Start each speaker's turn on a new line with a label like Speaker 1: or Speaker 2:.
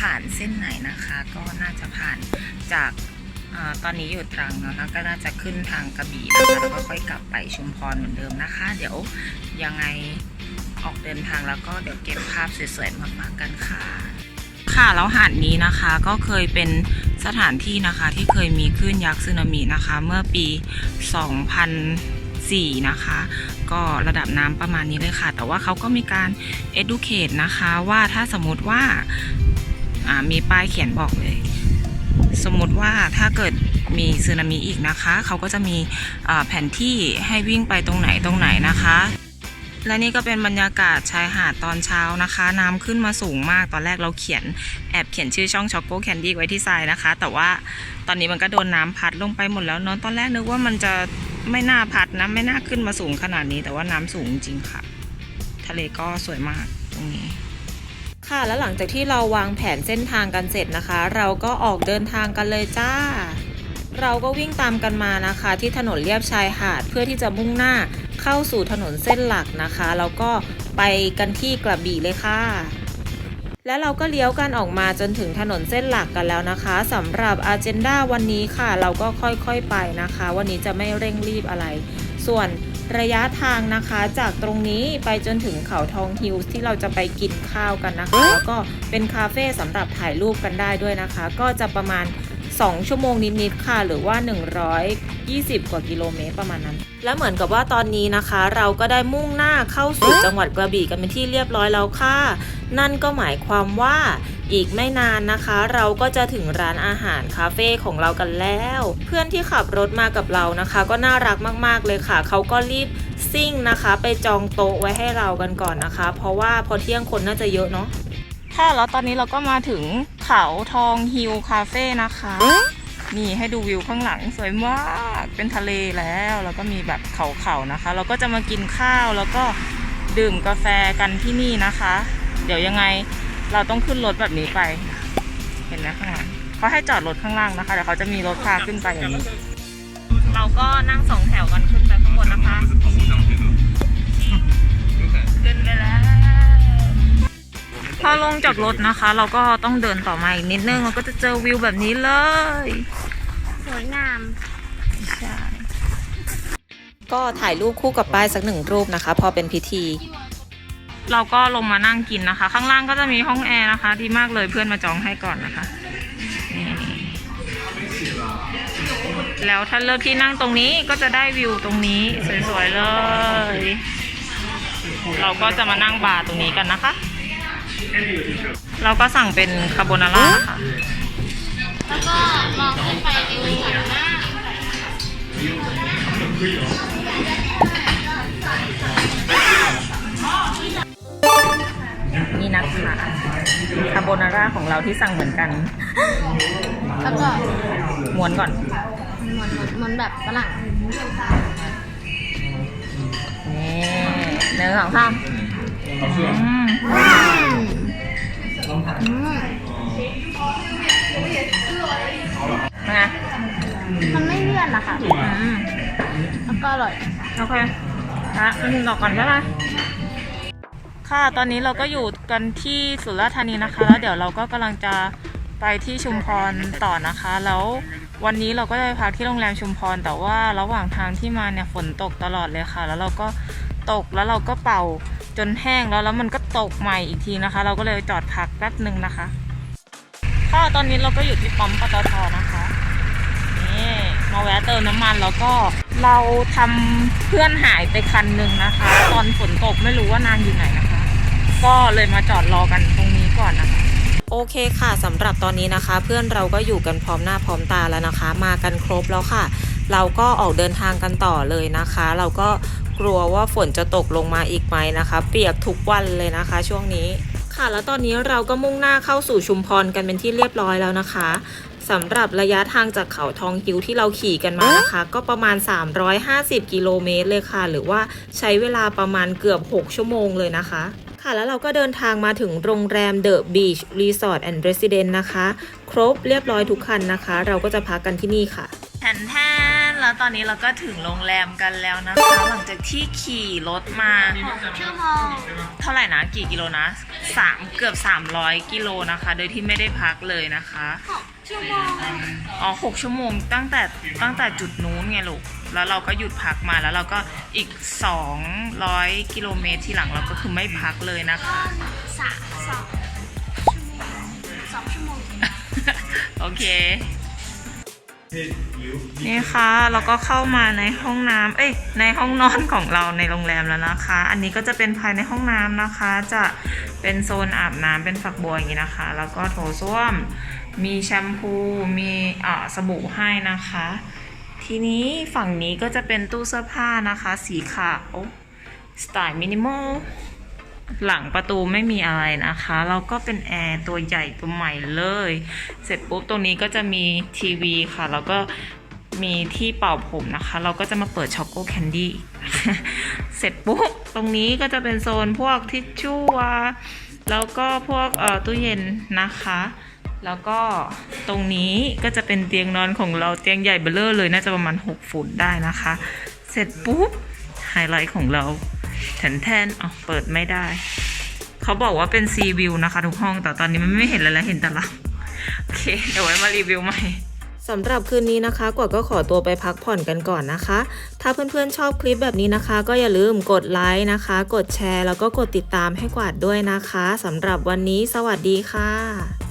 Speaker 1: ผ่านเส้นไหนนะคะ ก็น่าจะผ่านจากอตอนนี้อยู่ตรังนะคะก็น่าจะขึ้นทางกระบี่นะคะแล้วก็ค่อยกลับไปชุมพรเหมือนเดิมนะคะ เดี๋ยวยังไงออกเดินทางแล้วก็เดี๋ยวเก็บภาพสวยๆมาฝากกันค่ะค่ะแล้วหาดนี้นะคะก็เคยเป็นสถานที่นะคะที่เคยมีคลื่นยักษ์สึนามินะคะ เมื่อปี 2004 นะคะ ก็ระดับน้ำประมาณนี้เลยค่ะ แต่ว่าเขาก็มีการ educate นะคะว่าถ้าสมมติว่า มีป้ายเขียนบอกเลย สมมติว่าถ้าเกิดมีสึนามิอีกนะคะ เขาก็จะมีแผนที่ให้วิ่งไปตรงไหนตรงไหนนะคะ และนี่ก็เป็นบรรยากาศชายหาดตอนเช้านะคะ น้ำขึ้นมาสูงมากตอนแรกเราเขียนแอบเขียนชื่อช่องช็อกโกแคนดี้ไว้ที่ทรายนะคะ แต่ว่าตอนนี้มันก็โดนน้ำพัดลงไปหมดแล้วเนาะตอนแรกนึกว่ามันจะไม่น่าพัดนะไม่น่าขึ้นมาสูงขนาดนี้ แต่ว่าน้ำสูงจริงค่ะ ทะเลก็สวยมากตรงนี้
Speaker 2: ค่ะ แล้วหลังจากที่เราวางแผนเส้นทางกันเสร็จนะคะ เราก็ออกเดินทางกันเลยจ้า เราก็วิ่งตามกันมานะคะ ที่ถนนเลียบชายหาดเพื่อที่จะมุ่งหน้าเข้าสู่ถนนเส้นหลักนะคะแล้วก็ไปกันที่กระบี่เลยค่ะ และเราก็เลี้ยวกันออกมาจนถึงถนนเส้นหลักกันแล้วนะคะสำหรับอาเจนดาวันนี้ค่ะ เราก็ค่อยๆไปนะคะ วันนี้จะไม่เร่งรีบอะไร ส่วนระยะทางนะคะจากตรงนี้ไปจนถึงเขาทองฮิลส์ที่เราจะไปกินข้าวกันนะคะแล้วก็เป็นคาเฟ่สำหรับถ่ายรูปกันได้ด้วยนะคะ ก็จะประมาณ 2 ชั่วโมงนิดๆค่ะ หรือว่า 120 กว่ากิโลเมตรประมาณนั้น และเหมือนกับว่าตอนนี้นะคะ เราก็ได้มุ่งหน้าเข้าสู่จังหวัดกระบี่กันเป็นที่เรียบร้อยแล้วค่ะ นั่นก็หมายความว่า อีกไม่นานนะคะ เราก็จะถึงร้านอาหารคาเฟ่ของเรากันแล้ว เพื่อนที่ขับรถมากับเรานะคะ ก็น่ารักมากๆเลยค่ะ เขาก็รีบซิ่งนะคะ ไปจองโต๊ะไว้ให้เรากันก่อนนะคะ เพราะว่าพอเที่ยงคนน่าจะเยอะเนาะ
Speaker 1: ค่ะแล้วตอนนี้เราก็มาถึงเขาทองฮิลคาเฟ่นะคะ นี่ให้ดูวิวข้างหลังสวยมากเป็นทะเลแล้วแล้วก็มีแบบเขาๆนะคะ เราก็จะมากินข้าวแล้วก็ดื่มกาแฟกันที่นี่นะคะ เดี๋ยวยังไง เราต้องขึ้นรถแบบนี้ไป เห็นไหมข้างหลังเขาให้จอดรถข้างล่างนะคะเดี๋ยวเขาจะมีรถพาขึ้นไปอย่างนี้ เราก็นั่งสองแถวกันขึ้นไปข้างบนนะคะ ขึ้นไปแล้ว พอลงจากรถนะคะ เราก็ต้องเดินต่อมาอีกนิดนึงเราก็จะเจอวิวแบบนี้เลย
Speaker 3: สวยงาม
Speaker 1: ใช่
Speaker 2: ก็ถ่ายรูปคู่กับป้ายสักหนึ่งรูปนะคะ พอเป็นพิธี
Speaker 1: เราก็ลงมานั่งกินนะคะ ข้างล่างก็จะมีห้องแอร์นะคะ ดีมากเลยเพื่อนมาจองให้ก่อนนะคะนี่แล้วถ้าเลือกที่นั่งตรงนี้ก็จะได้วิวตรงนี้สวยๆเลย เราก็จะมานั่งบาร์ตรงนี้กันนะคะ เราก็สั่งเป็นคาโบนาร่านะคะ
Speaker 3: แล้วก็มองขึ้นไปดูถังหน้า
Speaker 1: คะคาโบนาร่าของเราที่สั่งเหมือนกัน
Speaker 3: แล้วก็
Speaker 1: ม้วนก่อน
Speaker 3: เหมือนเหมือนแบบฝรั่ง
Speaker 1: นี่หนึ่งสองสามอืม
Speaker 3: อืม
Speaker 1: เป็นไง
Speaker 3: มันไม่เลี่ยนนะคะ
Speaker 1: อืม
Speaker 3: แล้วก็อร่อย
Speaker 1: โอเคอะอันดอกก่อนใช่ไหม ค่ะตอนนี้เราก็อยู่กันที่สุราษฎร์ธานีนะคะ แล้วเดี๋ยวเราก็กำลังจะไปที่ชุมพรต่อนะคะ แล้ววันนี้เราก็จะไปพักที่โรงแรมชุมพร แต่ว่าระหว่างทางที่มาเนี่ยฝนตกตลอดเลยค่ะ แล้วเราก็ตกแล้วเราก็เป่าจนแห้งแล้วแล้วมันก็ตกใหม่อีกทีนะคะ เราก็เลยจอดพักแป๊บหนึ่งนะคะค่ะตอนนี้เราก็อยู่ที่ปั๊มปตทนะคะนี่มาแวะเติมน้ำมันแล้วก็เราทำเพื่อนหายไปคันหนึ่งนะคะ ตอนฝนตกไม่รู้ว่านางอยู่ไหนนะคะ ก็เลยมาจอดรอกันตรงนี้ก่อนนะคะ
Speaker 2: โอเคค่ะสำหรับตอนนี้นะคะ เพื่อนเราก็อยู่กันพร้อมหน้าพร้อมตาแล้วนะคะ มากันครบแล้วค่ะ เราก็ออกเดินทางกันต่อเลยนะคะ เราก็กลัวว่าฝนจะตกลงมาอีกไหมนะคะ เปียกทุกวันเลยนะคะ ช่วงนี้ค่ะ แล้วตอนนี้เราก็มุ่งหน้าเข้าสู่ชุมพรกันเป็นที่เรียบร้อยแล้วนะคะสำหรับระยะทางจากเขาทองฮิวที่เราขี่กันมานะคะ ก็ประมาณ 350 กิโลเมตรเลยค่ะ หรือว่าใช้เวลาประมาณเกือบ 6 ชั่วโมงเลยนะคะ ค่ะแล้วเราก็เดินทางมาถึงโรงแรม The Beach Resort and Residence นะคะ ครบเรียบร้อยทุกคันนะคะ เราก็จะพักกันที่นี่ค่ะ
Speaker 1: แทนแทนแล้วตอนนี้เราก็ถึงโรงแรมกันแล้วนะคะหลังจากที่ขี่รถมา
Speaker 3: ชั่วโมง
Speaker 1: เท่าไหร่นะกี่กิโลนะสามเกือบ 300 กิโลนะคะ โดยที่ไม่ได้พักเลยนะคะ
Speaker 3: ชั่วโมง
Speaker 1: อ๋อหกชั่วโมงตั้งแต่ตั้งแต่จุดนู้นไงลูก แล้วเราก็หยุดพักมาแล้วเราก็อีก 200 กิโลเมตรที่หลังเราก็คือไม่พักเลยนะคะ
Speaker 3: สามสองสองชั่วโมง
Speaker 1: โอเค นี่ค่ะเราก็เข้ามาในห้องน้ำเอ้ยในห้องนอนของเราในโรงแรมแล้วนะคะ อันนี้ก็จะเป็นภายในห้องน้ำนะคะ จะเป็นโซนอาบน้ำเป็นฝักบัวอย่างนี้นะคะ แล้วก็โถส้วม มีแชมพู มีอ่าสบู่ให้นะคะ ทีนี้ฝั่งนี้ก็จะเป็นตู้เสื้อผ้านะคะ สีขาวสไตล์มินิมอลหลังประตูไม่มีอะไรนะคะ เราก็เป็นแอร์ตัวใหญ่ตัวใหม่เลย เสร็จปุ๊บตรงนี้ก็จะมีทีวีค่ะ แล้วก็มีที่เป่าผมนะคะ เราก็จะมาเปิดช็อกโกแคนดี้เสร็จปุ๊บตรงนี้ก็จะเป็นโซนพวกทิชชู่แล้วก็พวกเอ่อตู้เย็นนะคะ แล้วก็ตรงนี้ก็จะเป็นเตียงนอนของเราเตียงใหญ่เบ้อร่อเลยน่าจะประมาณ 6 ฟุตได้นะคะ เสร็จปุ๊บไฮไลท์ของเราแทนแทนๆอ๋อเปิดไม่ได้ เขาบอกว่าเป็นซีวิวนะคะทุกห้องแต่ตอนนี้มันไม่เห็นอะไรแล้วเห็นแต่เราโอเค เดี๋ยวไว้มารีวิวใหม่
Speaker 2: สำหรับคืนนี้นะคะกวดก็ขอตัวไปพักผ่อนกันก่อนนะคะ ถ้าเพื่อนๆชอบคลิปแบบนี้นะคะ ก็อย่าลืมกดไลค์นะคะ กดแชร์ แล้วก็กดติดตามให้กวาดด้วยนะคะสำหรับวันนี้สวัสดีค่ะ